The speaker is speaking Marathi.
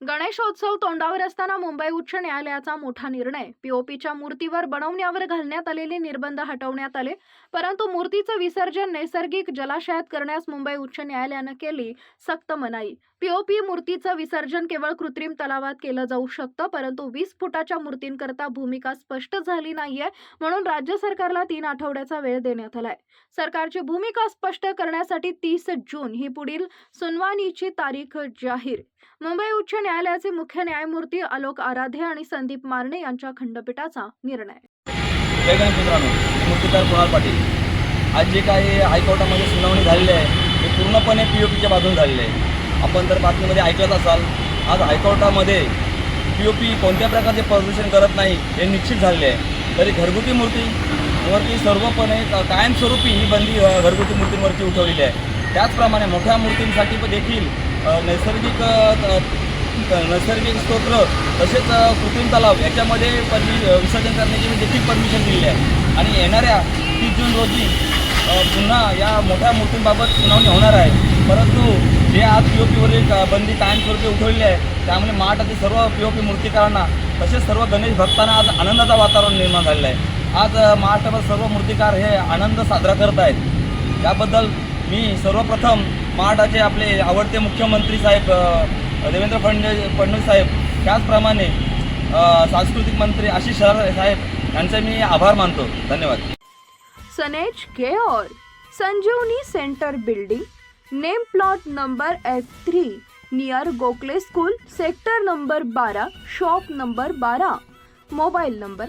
गणेशोत्सव तोंडावर असताना मुंबई उच्च न्यायालयाचा मोठा निर्णय. पीओपीच्या मूर्तीवर बनवण्यावर घालण्यात आलेले निर्बंध हटवण्यात आले. परंतु मूर्तीचं विसर्जन नैसर्गिक जलाशयात करण्यास मुंबई उच्च न्यायालयानं केली सक्त मनाई. पीओपी मूर्तीचं विसर्जन केवळ कृत्रिम तलावात केलं जाऊ शकतं परंतु वीस फुटाच्या मूर्तींकरता भूमिका स्पष्ट झाली नाहीये म्हणून राज्य सरकारला तीन आठवड्याचा वेळ देण्यात आलाय. सरकारची भूमिका स्पष्ट करण्यासाठी तीस जून ही पुढील सुनवानीची तारीख जाहीर. मुंबई उच्च न्यायालयाचे मुख्य न्यायमूर्ती आलोक आराधे आणि संदीप मारणे यांच्या खंडपीठाचा निर्णय. पाटील. आज जे काही हायकोर्टामध्ये सुनावणी झालेली आहे ते पूर्णपणे पी ओ पीच्या बाजूने झालेले आहे. आपण तर बातमीमध्ये ऐकत असाल आज हायकोर्टामध्ये पी ओ पी कोणत्या प्रकारचे प्रदूषण करत नाही हे निश्चित झालेले आहे. तरी घरगुती मूर्तीवरती सर्वपणे कायमस्वरूपी ही बंदी घरगुती मूर्तींवरती उठवलेली आहे. त्याचप्रमाणे मोठ्या मूर्तींसाठी पण देखील नैसर्गिक नैसर्गिक स्तोत्र तसेच कृत्रिम तलाव याच्यामध्ये परमि विसर्जन करण्याची मी देखील परमिशन दिलेली आहे. आणि येणाऱ्या तीस जून रोजी पुन्हा या मोठ्या मूर्तींबाबत सुनावणी होणार आहे. परंतु जे आज पी ओ पीवरील बंदी कायमस्वरूपी उठवलेली आहे त्यामुळे महाराष्ट्रातील सर्व पी ओ पी मूर्तिकारांना तसेच सर्व गणेश भक्तांना आज आनंदाचं वातावरण निर्माण झालेलं आहे. आज अ, महाराष्ट्रभर सर्व मूर्तिकार हे आनंद साजरा करत आहेत. त्याबद्दल मी सर्वप्रथम महाराष्ट्राचे आपले आवडते मुख्यमंत्री साहेब देवेंद्र फडणवीस फडणवीस साहेब त्याचप्रमाणे सांस्कृतिक मंत्री आशिष शहर साहेब यांचे मी आभार मानतो. धन्यवाद. सनेज care Sanjeevani centre building name plot number F three near Gokhale school sector number बारा शॉप नंबर बारा मोबाईल नंबर